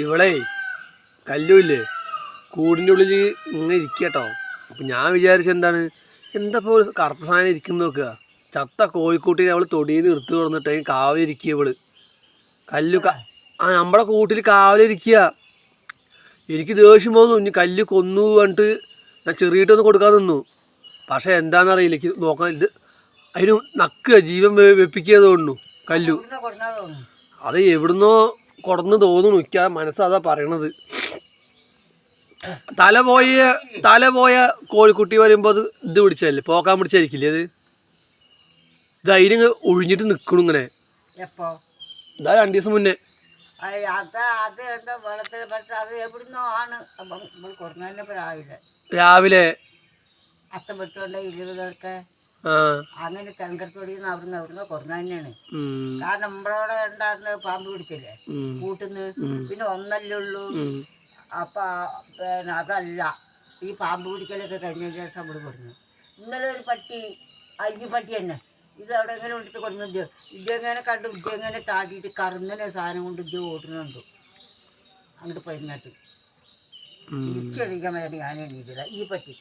ഇവളെ കല്ലുമില്ലേ കൂടിന്റെ ഉള്ളിൽ ഇങ്ങനെ ഇരിക്കട്ടോ. അപ്പം ഞാൻ വിചാരിച്ച എന്താണ്? എന്താ ഇപ്പോൾ കറുത്ത സാധനം ഇരിക്കുന്നു നോക്കുക. ചത്ത കോഴിക്കൂട്ടിനെ അവൾ തൊടിയിൽ നിന്ന് എടുത്തു കൊടുത്തിട്ട് അതിന് കാവലിരിക്കുക ഇവൾ. കല്ലു ആ നമ്മുടെ കൂട്ടിൽ കാവലിരിക്കുക. എനിക്ക് ദേഷ്യം പോന്നു ഇനി കല്ല് കൊന്നു പറഞ്ഞിട്ട് ഞാൻ ചെറിയിട്ടൊന്ന് കൊടുക്കാൻ നിന്നു. പക്ഷേ എന്താണെന്നറിയില്ല. എനിക്ക് നോക്കാൻ ഇത് അതിന് നക്കുക ജീവൻ വെപ്പിക്കുക തോന്നുന്നു കല്ലു. അത് എവിടുന്നോ കൊടന്ന് തോന്നുന്നു നിൽക്കുക മനസ്സാതാ പറയണത്. തല പോയ തല പോയ കോഴിക്കുട്ടി വരുമ്പോൾ അത് ഇത് പിടിച്ചല്ലേ പോക്കാൻ പിടിച്ചായിരിക്കില്ലേ അത്? ധൈര്യം ഒഴിഞ്ഞിട്ട് നിൽക്കണു ഇങ്ങനെ. ഇതാ രണ്ടു ദിവസം മുന്നേ. രാവിലെ. രാവിലെ. അത്തം പെട്ടുകൊണ്ട് ഇരുപതൊക്കെ. ആ അങ്ങനെ കൺകടത്തോടി അവിടുന്ന് അവിടുന്ന് കൊറന്ന തന്നെയാണ് കാരണം നമ്മളോടെ ഉണ്ടായിരുന്ന പാമ്പ് പിടിച്ചില്ലേ കൂട്ടുന്ന്. പിന്നെ ഒന്നല്ലേ ഉള്ളൂ. അപ്പൊ പിന്നെ അതല്ല. ഈ പാമ്പ് പിടിക്കലൊക്കെ കഴിഞ്ഞ ശേഷം അവിടെ കൊടുന്നു ഇന്നലെ ഒരു പട്ടി അയ്യ പട്ടി തന്നെ. ഇത് അവിടെ എങ്ങനെ എടുത്ത് കൊടുക്കുന്നത് ഇതെങ്ങനെ കണ്ടു? ഇതെങ്ങനെ താടിയിട്ട് കറുന്നനെ സാധനം കൊണ്ട് ഇത് ഓടുന്നുണ്ട് അങ്ങോട്ട് പോയിരുന്നിട്ട് ഉം. എനിക്ക് എണീക്കാൻ വേണ്ടി ഞാൻ എണീറ്റില്ല. ഈ പട്ടി.